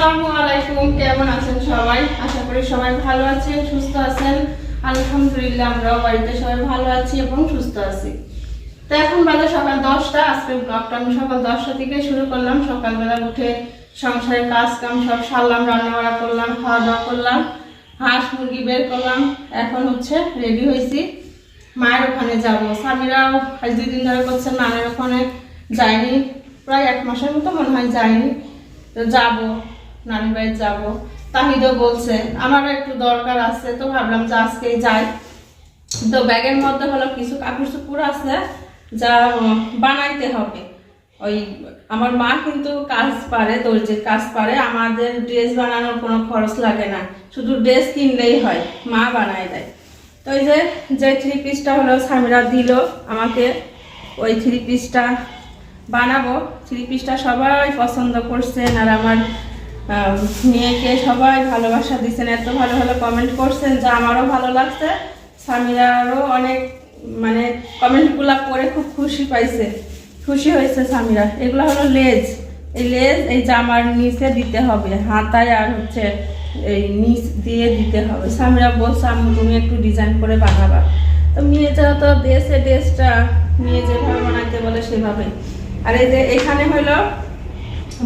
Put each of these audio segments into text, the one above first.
আসসালামু আলাইকুম, কেমন আছেন সবাই? আশা করি সবাই ভালো আছেন, সুস্থ আছেন। আলহামদুলিল্লাহ, আমরাও বাড়িতে সবাই ভালো আছি এবং সুস্থ আছি। তো এখন বাজে সকাল দশটা, আজকে ব্লগটা আমি সকাল দশটা থেকে শুরু করলাম। সকালবেলা উঠে সংসারের কাজ কাম সব সারলাম রান্না বাড়া করলাম খাওয়া দাওয়া করলাম, হাঁস মুরগি বের করলাম। এখন হচ্ছে রেডি হয়েছি। মায়ের ওখানে যাব। স্বামীরাও আজ দুই ধরে করছেন নানের ওখানে যায়নি। প্রায় এক মাসের মতো মনে হয় যায়নি। তো যাব। নানির বাড়ি যাব। তাহিদও বলছে, আমারও একটু দরকার আছে, তো ভাবলাম যে আজকেই যাই। তো ব্যাগের মধ্যে হলো কিছু কাপড় চুপড় আছে, যা বানাইতে হবে। ওই, আমার মা কিন্তু কাজ পারে, দর্জির কাজ পারে, আমাদের ড্রেস বানানোর কোনো খরচ লাগে না। শুধু ড্রেস কিনলেই হয়, মা বানায় দেয়। তো ওই যে যে থ্রি পিসটা হলো স্বামীরা দিল আমাকে, ওই থ্রি পিসটা বানাবো। থ্রি পিসটা সবাই পছন্দ করছেন, আর আমার মেয়েকে সবাই ভালোবাসা দিচ্ছেন এত ভালো ভালো কমেন্ট করছেন যা আমারও ভালো লাগছে। স্বামীরারও অনেক মানে কমেন্টগুলো পড়ে খুব খুশি পাইছে। খুশি হয়েছে স্বামীরা এগুলো হলো লেজ। এই লেজ, এই জামার নিচে দিতে হবে। হাতায় আর হচ্ছে এই নিচ দিয়ে দিতে হবে। স্বামীরা বলছে আমি তুমি একটু ডিজাইন করে বানাবা। তো মেয়ে তো দেশে ড্রেসটা মেয়ে যেভাবে বানাইতে বলে সেভাবে আর এই যে এখানে হলো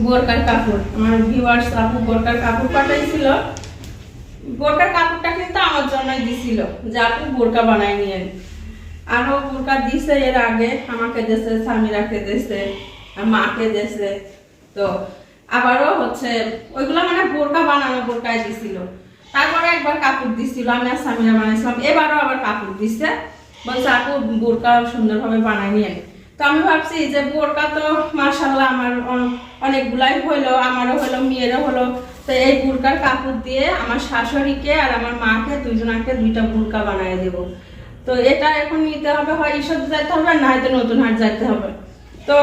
বোরকার কাপড়। আমার ভিউয়ার্স আপু বোরকার কাপড় পাঠাইছিল। বোরকার কাপড়টা কিন্তু আমার জন্যই দিছিল, যে আপু বোরকা বানাই নিয়ে আরও বোরকা দিছে এর আগে, আমাকে দেশে স্বামীরাকে দেশে মাকে দেশে তো আবারও হচ্ছে, ওইগুলো মানে বোরকা বানানো বোরকায় দিছিল। তারপরে একবার কাপড় দিছিল, আমি আর স্বামীরা বানাইছিলাম, এবারও আবার কাপড় দিছে। বলছে, আপু, বোরকা সুন্দরভাবে বানাই নিয়ে আমি ভাবছি যে বোরকা তো মার্শাল্লাহ আমার অনেকগুলাই হলো আমারও হলো মেয়েরও হলো তো এই বুরকার কাপড় দিয়ে আমার শাশুড়িকে আর আমার মাকে দুইজনাকে দুইটা বুরকা বানিয়ে দেব। তো এটা এখন নিতে হবে, হয় ঈশ্বর যাইতে হবে না হয়তো নতুন হাট যাইতে হবে। তো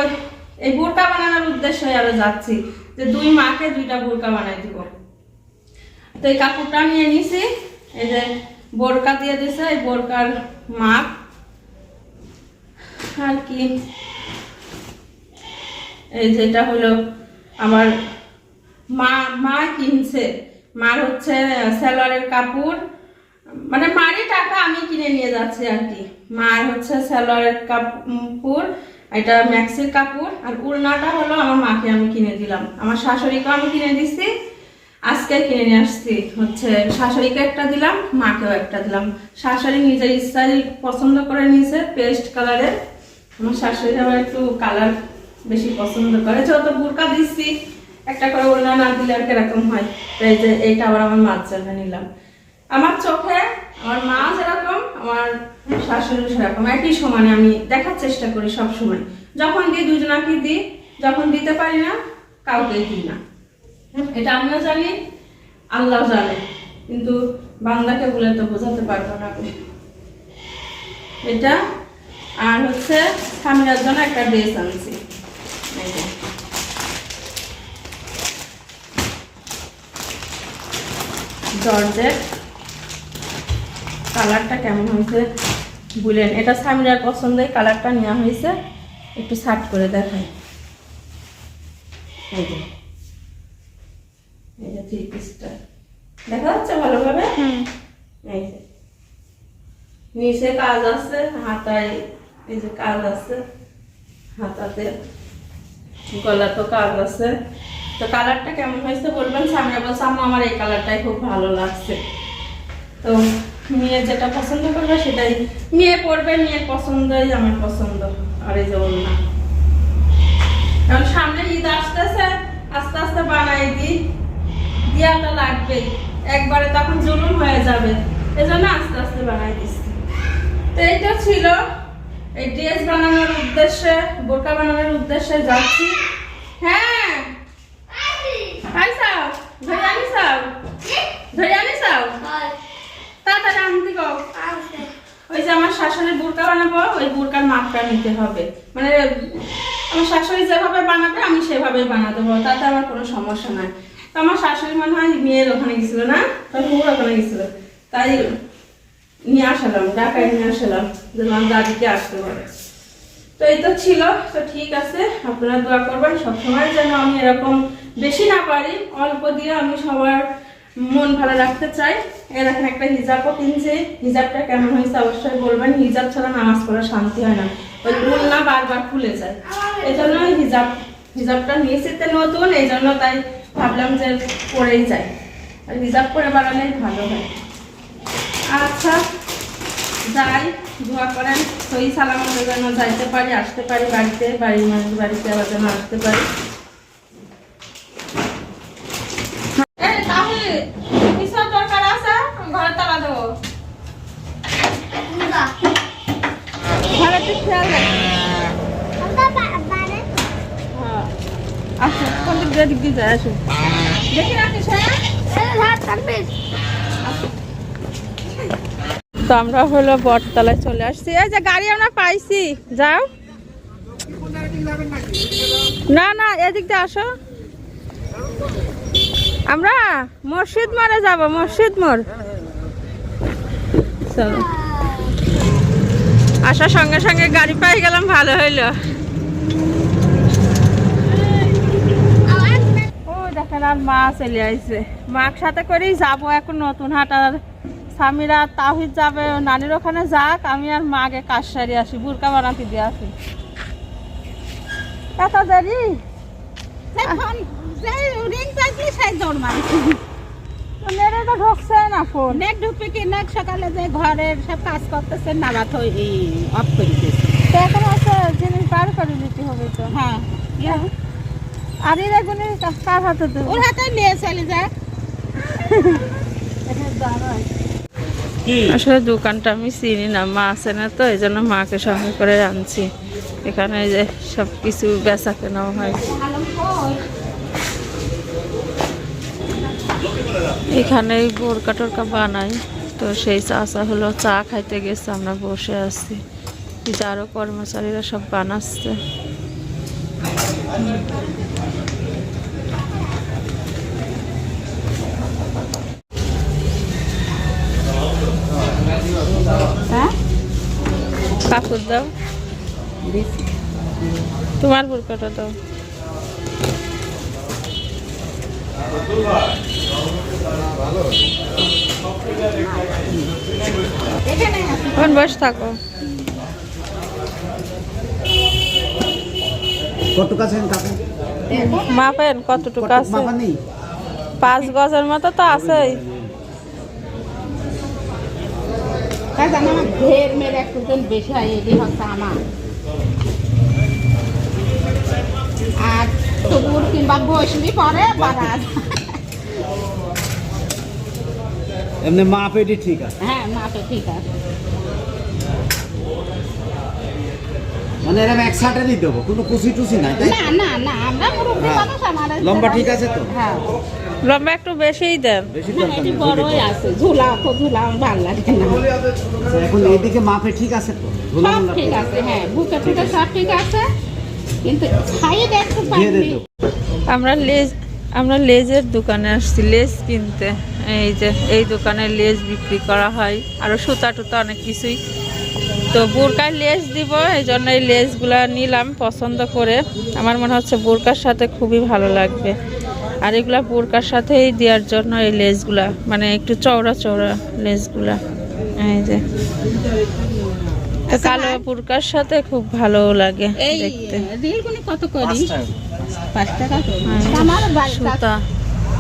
এই বোরকা বানানোর উদ্দেশ্যে আরও যাচ্ছি, যে দুই মাকে দুইটা বুরকা বানাই দিব। তো এই কাপড়টা নিয়ে নিছি, এই যে বোরকা দিয়ে দিছে, এই বোরকার মাপ আর কি। এই যেটা হলো আমার মা মা কিনছে। মার হচ্ছে স্যালোয়ারের কাপড়। মানে মারই টাকা আমি কিনে নিয়ে যাচ্ছি আর কি। মার হচ্ছে স্যালোয়ারের কাপড়, এটা ম্যাক্সির কাপড়। আর উলনাটা হলো আমার মাকে আমি কিনে দিলাম। আমার শাশুড়িকে আমি কিনে দিছি, আজকে কিনে নিয়ে আসছি। হচ্ছে শাশুড়িকে একটা দিলাম, মাকেও একটা দিলাম। শাশুড়ি নিজের ইচ্ছাই পছন্দ করে নিয়েছে পেস্ট কালারের আমার শাশুড়ি আবার একটু কালার বেশি পছন্দ করে। যত বুরকা দিচ্ছি একটা করে ওড়না না দিলে আর কীরকম হয়? তো এই যে এইটা আবার আমার মার জন্য নিলাম। আমার চোখে, আমার মা যেরকম, আমার শাশুড়ি সেরকম। একই সমানে আমি দেখার চেষ্টা করি সব সময়। যখন দিই দুজনাকে দিই? যখন দিতে পারি না কাউকে দিই না। এটা আমিও জানি, আল্লাহ জানে। কিন্তু বাংলাকে বলে তো বোঝাতে পারব না। এটা আর হচ্ছে স্বামীর জন্য একটা ড্রেস আনছি। জর্জের কালারটা কেমন হয়েছে বুলেন। এটা স্বামীর পছন্দের কালারটা নেওয়া হয়েছে। একটু সার্ট করে দেখাই। এই যে। এই যে থ্রি পিসটা দেখা যাচ্ছে ভালোভাবে? এই যে। নিচে কাজ আছে হাতায় এই যে কাজ আছে, হাতাতে গলা তো কাজ আছে। তো কালারটা কেমন হয়েছে বলবেন? সামনে বলছে, আম্মা, আমার এই কালারটাই খুব ভালো লাগছে। তো মেয়ে যেটা পছন্দ করবে সেটাই। মেয়ে পড়বে মেয়ের পছন্দই আমার পছন্দ, আর এই যে না কারণ সামনে ঈদ আসতেছে, আস্তে আস্তে বানাই দিই। দেওয়াটা লাগবেই। একবারে তখন জুলুম হয়ে যাবে। এজন্য আস্তে আস্তে বানাই দিচ্ছি। তো এইটা ছিল এই ড্রেস বানানোর উদ্দেশ্যে, বোরকা বানানোর উদ্দেশ্যে যাচ্ছি। হ্যাঁ। ওই যে আমার বানাবো, ওই মাপটা নিতে হবে। মানে শাশুড়ি যেভাবে বানাবে, আমি সেভাবেই বানা দেবো তাতে আমার কোনো সমস্যা নাই। আমার মনে হয় মেয়ের ওখানে না? ওখানে তাই নিয়ে আসলাম, ঢাকায় নিয়ে আসলাম যে আমার দাদিকে আসতে পারে। তো এই তো ছিল, তো ঠিক আছে, আপনারা দোয়া করবেন, সবসময় যেন আমি এরকম বেশি না পারি, অল্প দিয়ে আমি সবার মন ভালো রাখতে চাই। এর এখন একটা হিজাবও কিনছি, হিজাবটা কেমন হয়েছে অবশ্যই বলবেন, হিজাব ছাড়া নামাজ পড়া শান্তি হয় না। ওই রুল না বারবার খুলে যায়। এই জন্য হিজাব, হিজাবটা নিয়েছি তো নতুন, এই জন্য তাই ভাবলাম যে পরেই যাই। আর হিজাব করে বাড়ালেই ভালো হয়। আচ্ছা যাই দোয়া করেন সই সালামতের জন্য যাইতে পারি আসতে পারি বাড়িতে বাড়ির মানুষ বাড়িতে আবার যেন আসতে পারি। হ্যাঁ আসো কোন দিক দিয়ে যায় আসো। দেখি রাখিস হ্যাঁ? তো আমরা হলো বটতলায় চলে আসছি। এই যে গাড়ি আমরা পাইছি। যাও। না না, এদিক দিয়ে আসো। আমরা মসজিদ মোড়ে যাব, মসজিদ চলো আসার সঙ্গে সঙ্গে গাড়ি পাই গেলাম, ভালো হইল। ও, দেখেন আর মা চলে আইছে। মার সাথে করেই যাব, এখন নতুন হাটার স্বামীরা তাহিদ যাবে নানির ওখানে যাক আমি আর মাকে কাজ সারি আসি বুরকা বানাতে দিয়ে আসি। এত দেরি? নেড়ে তো ঢুকছে না ফোন। নেট ঢুকবে কি নেট সকালে যে ঘরের সব কাজ করতেছে নাবা তো অফ করে দিয়েছে। এখন আছে জিনিস বার করে নিতে হবে তো। হ্যাঁ আর এর এগুলি কার হাতে দেবো? ওর হাতে নিয়ে চলে যায় আসলে দোকানটা আমি চিনি না, মা আছে না তো এই জন্য মাকে সঙ্গে করে আনছি। এখানে যে সব কিছু বেচা কেনাও হয়। এখানে বোরকা টোরকা বানাই, তো সেই চাষা হলো চা খাইতে গেছে, আমরা বসে আছি। এই যে আরও কর্মচারীরা সব বানাচ্ছে। কাপড় দাও। তোমার বোরকাটা দাও। এখানে বসে থাকো। কত কাছে মাপেন কতটুকু কত আছে? পাঁচ গজের মতো তো আছেই। কাজ আমার ঘের মেরে একটু বেশি হয় এটি হচ্ছে আমার। আর সবুর কিংবা বসবি পরে বাড়া এমনি মাপ ঠিক আছে। হ্যাঁ মাপে ঠিক আছে। মানে এরকম এক সাইডে দিয়ে দেবো কোনো কুচি টুসি নাই তাই না না না আমরা মুরব্বী হ্যাঁ। মানুষ আমাদের লম্বা ঠিক আছে তো? হ্যাঁ। লম্বা একটু বেশিই দেন। বেশি না এটি বড়ই আছে ঝুলা তো ঝুলা ভালো লাগে না। আচ্ছা, এখন এইদিকে মাপে ঠিক আছে তো? মুলা ঠিক আছে হ্যাঁ বুকে টুকে সব ঠিক আছে কিন্তু সাইড একটু দিয়ে দে পাইনি তো। আমরা লেজ আমরা লেজের দোকানে আসছি লেজ কিনতে। এই যে এই দোকানে লেজ বিক্রি করা হয় আরও সুতা টুতা অনেক কিছুই তো বোরকায় লেজ দিব এই জন্য এই লেজগুলা নিলাম পছন্দ করে। আমার মনে হচ্ছে বোরকার সাথে খুবই ভালো লাগবে। আর এগুলা বোরকার সাথেই দেওয়ার জন্য এই লেজগুলা মানে একটু চওড়া চওড়া লেজগুলা এই যে। তো কালো বোরকার সাথে খুব ভালো লাগে এই দেখতে। কত করি? পাঁচ টাকা। করি। হ্যাঁ, সুতা।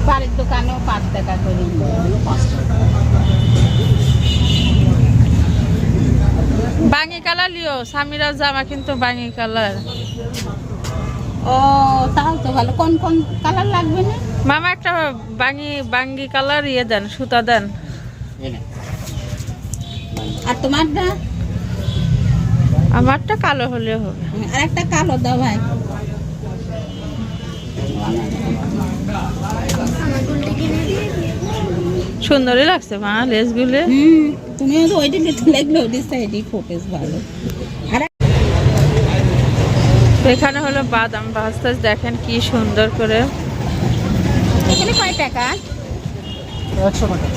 বাড়ির দোকানেও পাঁচ টাকা করি বাঙি সামিরা জামা কিন্তু বাঙি কালার। ও তাহলে তো ভালো। কোন কোন কালার লাগবে না? মামা একটা বাঙি বাঙ্গি কালার ইয়ে দেন সুতা দেন। আর তোমারটা? আমারটা কালো হলে হবে। আর একটা কালো দাও ভাই। সুন্দরই লাগছে মা লেসগুলো। হুম। তুমি ওইটি লিখে লাগলে ওইটি সাইডে ফোকাস ভালো। আর এখানে হলো বাদাম ভাজতে দেখেন কি সুন্দর করে। এখানে কয় টাকা? একশো টাকা।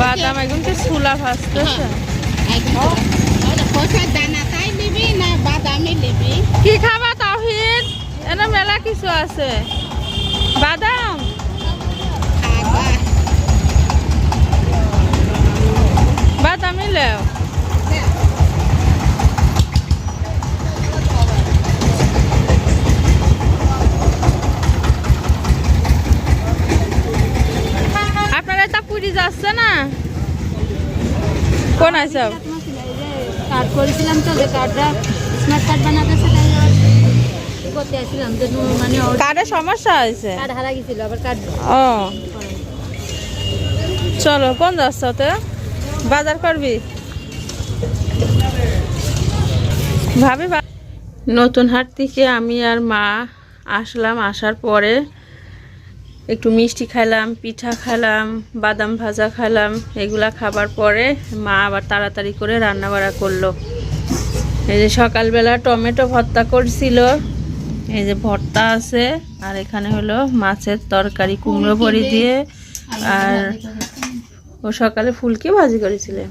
বাদাম এখন তো সুলা ভাজতেছে নিবি কি খাবা তাহিদ এনে মেলা কিছু আছে। বাদাম? আপনারা তা পুরি যাচ্ছে না? কোন সব কার্ড করেছিলাম তো যে কার্ডটা স্মার্ট কার্ড বানাতে সেটাই করতে আসছিলাম। যে মানে সমস্যা হয়েছে? কার্ড হারা গেছিল আবার কার্ড ও। চলো কোন যাচ্ছ বাজার করবি? ভাবি নতুন হাট থেকে আমি আর মা আসলাম, আসার পরে একটু মিষ্টি খেলাম পিঠা খেলাম বাদাম ভাজা খেলাম এগুলা খাবার পরে মা আবার তাড়াতাড়ি করে রান্না বাড়া করল। এই যে সকালবেলা টমেটো ভর্তা করছিল, এই যে ভর্তা আছে, আর এখানে হলো মাছের তরকারি, কুমড়ো বড়ি দিয়ে, আর ও সকালে ফুলকে ভাজি করেছিলেন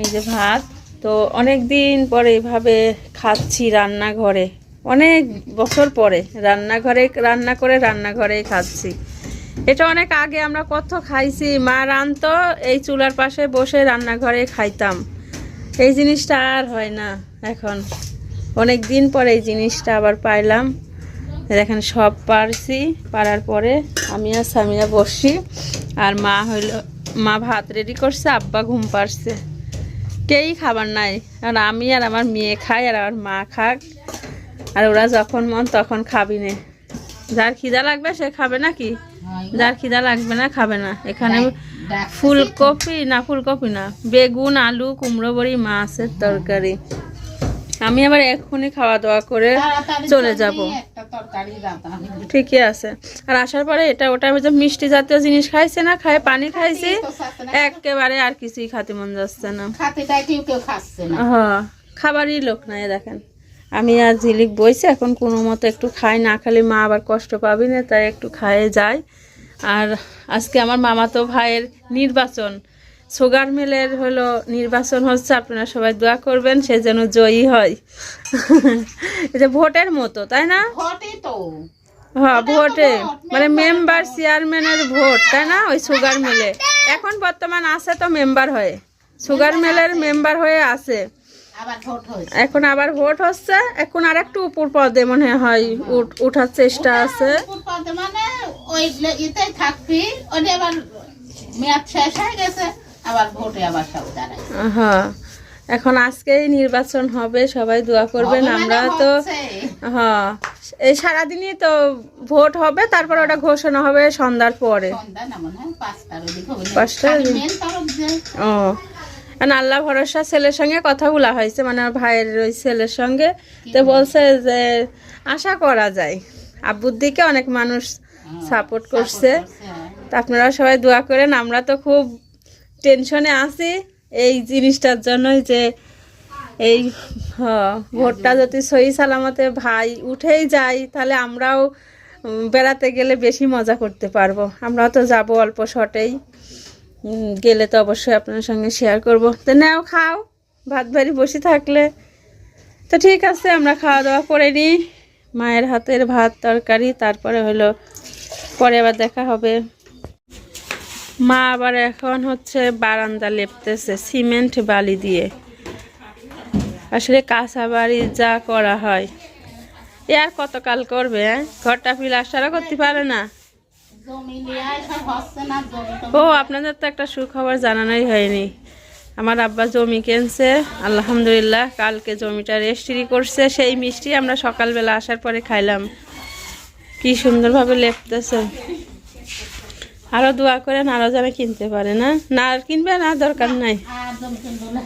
এই যে ভাত, তো অনেক দিন পরে এইভাবে খাচ্ছি রান্নাঘরে। অনেক বছর পরে রান্নাঘরে, রান্না করে রান্নাঘরেই খাচ্ছি। এটা অনেক আগে আমরা কত খাইছি, মা রানতো এই চুলার পাশে বসে রান্নাঘরে খাইতাম। এই জিনিসটা আর হয় না এখন। অনেক দিন পরে এই জিনিসটা আবার পাইলাম। দেখেন, সব পারছি, পারার পরে আমি আর সামিয়া বসছি। আর মা হইল মা ভাত রেডি করছে আব্বা ঘুম পারছে কেই খাবার নাই? আর আমি আর আমার মেয়ে খাই আর আমার মা খাক। আর ওরা যখন মন তখন খাবি না। যার খিদা লাগবে সে খাবে না কি যার খিদা লাগবে না খাবে না। এখানে ফুলকপি না ফুলকপি না। বেগুন আলু কুমড়ো বড়ি মাছের তরকারি। আমি আবার এক্ষুনি খাওয়া দাওয়া করে চলে যাব। ঠিকই আছে। আর আসার পরে এটা ওটা আমি যে মিষ্টি জাতীয় জিনিস খাইছে না খাই পানি খাইছি একেবারে আর কিছুই খাতে মন যাচ্ছে না। হ্যাঁ খাবারই লোক নাই দেখেন। আমি আর ঝিলিক বইছে এখন কোনো মতো একটু খাই না খালি মা আবার কষ্ট পাবি না তাই একটু খায়ে যায়। আর আজকে আমার মামাতো ভাইয়ের নির্বাচন। সুগার মিলের হলো নির্বাচন হচ্ছে আপনারা সবাই দোয়া করবেন সে যেন জয়ী হয়। এটা ভোটের মতো তাই না? হ্যাঁ ভোটে। মানে মেম্বার চেয়ারম্যানের ভোট তাই না? ওই সুগার মিলে। এখন বর্তমান আছে তো মেম্বার হয়ে। সুগার মিলের মেম্বার হয়ে আছে। আবার ভোট হয়েছে। এখন আবার ভোট হচ্ছে। এখন আর একটু উপর পদে মনে হয় উঠ- উঠার চেষ্টা আছে। মানে ওই থাকবি। আবার মেয়াদ শেষ হয়ে গেছে। আবার ভোটে আবার সব দাঁড়ায়। হ্যাঁ এখন আজকেই নির্বাচন হবে সবাই দোয়া করবেন মানে আমরা তো হ্যাঁ এই সারাদিনই তো ভোট হবে তারপর ওটা ঘোষণা হবে সন্ধ্যার পরে। হয় পাঁচটার ও আর আল্লাহ ভরসা ছেলের সঙ্গে কথা বলা হয়েছে মানে আমার ভাইয়ের ওই ছেলের সঙ্গে। তো বলছে যে আশা করা যায়। আব্বুর দিকে অনেক মানুষ সাপোর্ট করছে। তা আপনারা সবাই দোয়া করেন আমরা তো খুব টেনশনে আছি এই জিনিসটার জন্যই যে এই ভোটটা যদি সহি সালামতে ভাই উঠেই যায়, তাহলে আমরাও বেড়াতে গেলে বেশি মজা করতে পারব। আমরাও তো যাব অল্প শটেই। গেলে তো অবশ্যই আপনার সঙ্গে শেয়ার করব। তো নাও খাও, ভাত বাড়ি বসে থাকলে। তো ঠিক আছে, আমরা খাওয়া দাওয়া করে নিই। মায়ের হাতের ভাত, তরকারি, তারপরে হলো, পরে আবার দেখা হবে। মা আবার এখন হচ্ছে বারান্দা লেপতেছে সিমেন্ট বালি দিয়ে। আসলে কাঁচা বাড়ি যা করা হয়। এ আর কতকাল করবে হ্যাঁ? ঘরটা প্লাস্টারও করতে পারে না। ও আপনাদের তো একটা সুখবর জানানোই হয়নি। আমার আব্বা জমি কিনছে আলহামদুলিল্লাহ কালকে জমিটা রেজিস্ট্রি করছে সেই মিষ্টি আমরা সকালবেলা আসার পরে খাইলাম। কি সুন্দরভাবে লেপতেছে। আরও দোয়া করেন আরও যেন কিনতে পারে না? না আর কিনবে না দরকার নাই। আর জমি কিনবো না।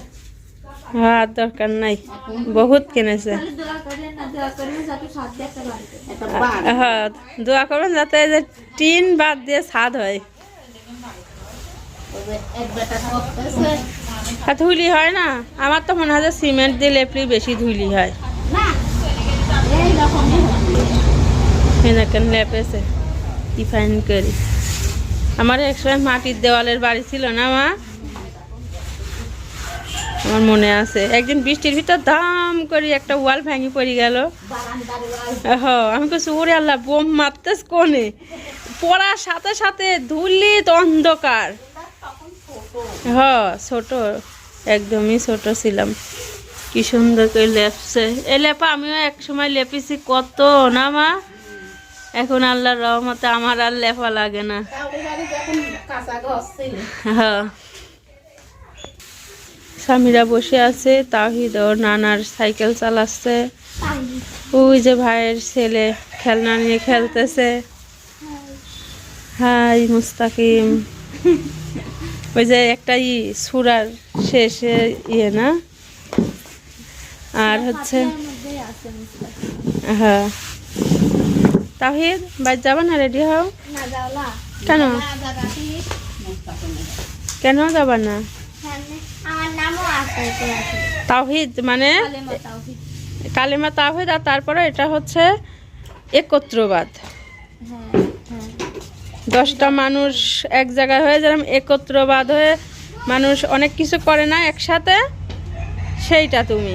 হ্যাঁ দরকার নাই। বহুত কিনেছে। হ্যাঁ দোয়া করবেন যাতে যে টিন বাদ দিয়ে ছাদ হয়। ধুলি হয় না? আমার তো মনে হয় যে সিমেন্ট দিয়ে লেপলি বেশি ধুলি হয়। না এই রকমই হচ্ছে লেপেছে। কি ফাইন করি। আমার একসময় মাটির দেওয়ালের বাড়ি ছিল না, মা? আমার মনে আছে। একদিন বৃষ্টির ভিতর দাম করে একটা ওয়াল ভেঙে পড়ে গেল। হ আমি কইছি, ওরে আল্লাহ, বোম মারতেস কোনে? পড়ার সাথে সাথে ধুলি তো অন্ধকার। হ, ছোট, একদমই ছোট ছিলাম। কি সুন্দর করে লেপছে। এ লেপা, আমিও এক সময় লেপেছি। কত না, মা? এখন আল্লাহর রহমতে আমার আর লেফা লাগে না। হ্যাঁ। স্বামীরা বসে আছে তাহিদ ওর নানার সাইকেল চালাচ্ছে। ওই যে ভাইয়ের ছেলে খেলনা নিয়ে খেলতেছে। হাই মুস্তাকিম। ওই যে একটা ই সুরার শেষে ইয়ে না? আর হচ্ছে হ্যাঁ। তাহিদ বাইর যাবা না? রেডি হও? কেন? কেন যাবা না? তাওহিদ মানে? কালেমা তাওহিদ। আর তারপরে এটা হচ্ছে একত্রবাদ। দশটা মানুষ এক জায়গায় হয়ে যেরকম একত্রবাদ হয়ে মানুষ অনেক কিছু করে না একসাথে সেইটা তুমি।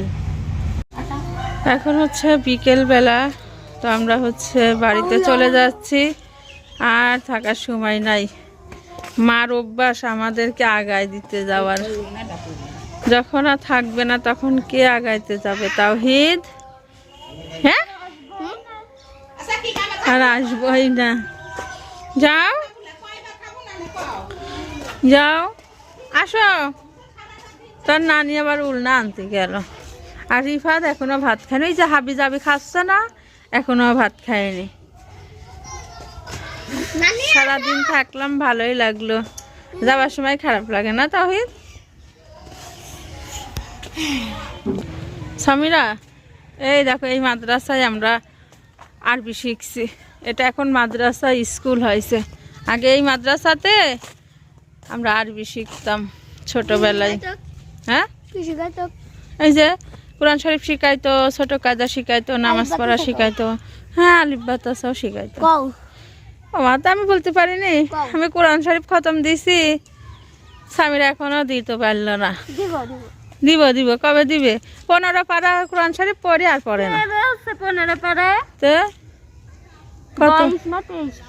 এখন হচ্ছে বিকেল বেলা তো আমরা হচ্ছে বাড়িতে চলে যাচ্ছি। আর থাকার সময় নাই। মার অভ্যাস আমাদেরকে আগায় দিতে যাওয়ার। যখন আর থাকবে না তখন কে আগাইতে যাবে? তাওহিদ? হ্যাঁ? আচ্ছা কি কামে আর আসবোই না। যাও। যাও। আসো। তোর নানি আবার উলনা আনতে গেল। আর রিফাত এখনও ভাত খায়নি। ওই যে হাবি জাবি খাচ্ছে না? এখনও ভাত খায়নি সারাদিন থাকলাম ভালোই লাগল। যাওয়ার সময় খারাপ লাগে না তাহিদ? সমীরা এই দেখো এই মাদ্রাসায় আমরা আরবি শিখছি। এটা এখন মাদ্রাসা স্কুল হয়েছে। আগে এই মাদ্রাসাতে আমরা আরবি শিখতাম ছোটবেলায়। হ্যাঁ? এই যে কোরআন শরীফ শিখাইতো ছোট কায়দা শিখাইতো নামাজ পড়া শিখাইতো। হ্যাঁ আলিফ বাতাসাও শিখাইতো। ও মা তো আমি বলতে পারিনি। আমি কোরআন শরীফ খতম দিছি। স্বামীর এখনও দিতে পারল না। দিব দিব। কবে দিবে? পনেরো পারা কোরআন শরীফ পড়ে আর পড়ে না। পনেরো পারে। তো? কত?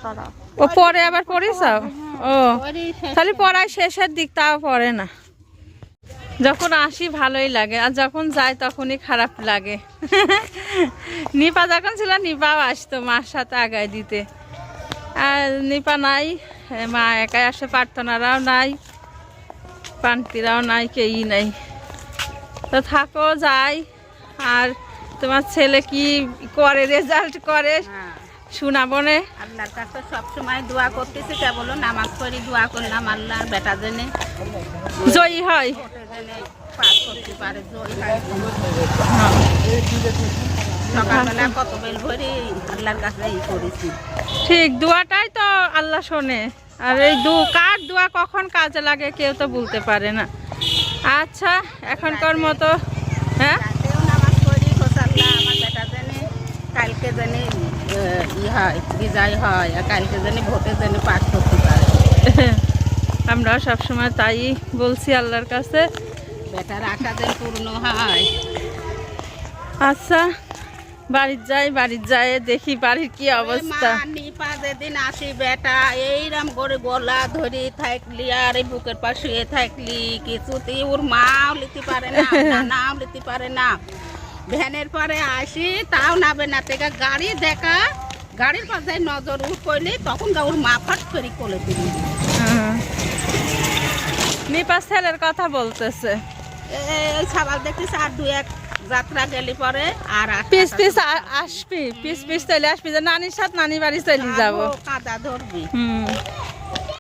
পারা। ও পরে আবার পড়িস ও ওরই শেষ খালি পড়ায় শেষের দিক তাও পড়ে না। যখন আসি ভালোই লাগে, আর যখন যাই তখনই খারাপ লাগে। নিপা যখন ছিল, নিপাও আসতো মার সাথে আগায় দিতে। আর নিপা নাই, মা একাই আসে প্রার্থনারাও নাই, পান্তিরাও নাই কেই নাই। তো থাকো, যাই। আর তোমার ছেলে কি করে রেজাল্ট করে? হ্যাঁ। শোনাবো নে। আল্লাহর কাছে সবসময় দোয়া করতেছি কেবল নামাজ পড়ি দোয়া করলাম আল্লাহর বেটা জেনে। জয়ী হয়। পাস করতে পারে জয় হয়। সকালবেলা কত বেল ভরি আল্লাহর কাছে ই করেছি। ঠিক দোয়াটাই তো আল্লাহ শোনে। আর এই দু কার দোয়া কখন কাজে লাগে কেউ তো বলতে পারে না। আচ্ছা এখনকার মতো হ্যাঁ? নামাজ পড়ি আমার বেটা জেনে কালকে জেনে ই হয় বিজয় হয় আর কালকে জেনে ভোটে জেনে পাস করতে পারে। আমরা সবসময় তাই বলছি আল্লাহর কাছে। বেটার আশা যেন পূর্ণ হয়। আচ্ছা বাড়ির যাই বাড়ির যাই দেখি বাড়ির কি অবস্থা। নিপা যেদিন আসি বেটা এইরম করে গলা ধরি থাকলি আর এই বুকের পাশে থাকলি। কিছুতেই ওর মাও লিতে পারে না নাও লিতে পারে না। ভ্যানের পরে আসি তাও নাবে না। থেকে গাড়ি দেখা গাড়ির পাশে নজর উঠ করলি তখন ওর মা ফাট করে কোলে দিলি। নিপা ছেলের কথা বলতেছে। এই সাবাল দেখতেছি আর দু এক যাত্রা গেলি পরে আর পিস পিস আসবি পিস পিস চলে আসবি যে নানির সাথে নানি বাড়ি চলে যাব। কাদা ধরবি। হুম।